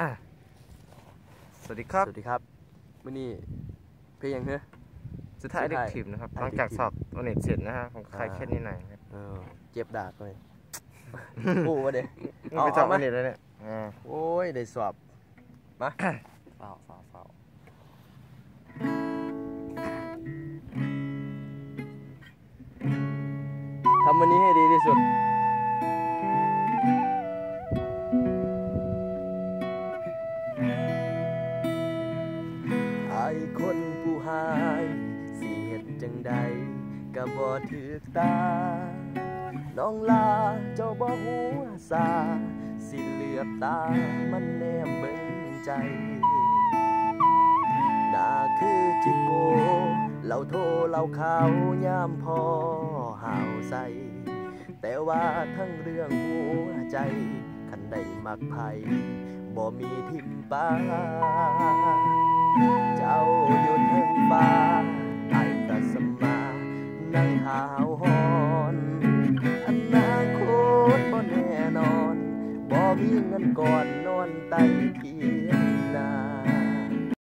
อะสวัสดีครับ สวัสดีครับมื่อนี้เพลงยังเหรอ สุดท้ายสุเด็ดกท้ายทีมนะครับ Addictive หลังจากสอบวันเน็ตเสร็จนะฮะของใครอ่าแค่นี้หน่อยครับเออเจ็บดากเลยโอ้วะเด้มึงเอาไปสอบเอามาวันเน็ตแล้วเนี่ยอ่าโอ้ย ได้สอบ มาเฝ้าเฝ้าเฝ้าทำวันนี้ให้ดีที่สุด คนผู้หายสิเฮ็ดจังใดก็บ่ถือตา น้องลาเจ้าบ่หัวซาสิเหลือบตามันแนมเบิ่งใจนาคือจิโกเราโทรเราข่าวยามพอห่าวใส แต่ว่าทั้งเรื่องหัวใจ คันได้มักไผบ่มีทิมปาเจ้าาวหอนอนาคตบ่แน่นอน บ่มีเงินก่อนนอนไตเพียง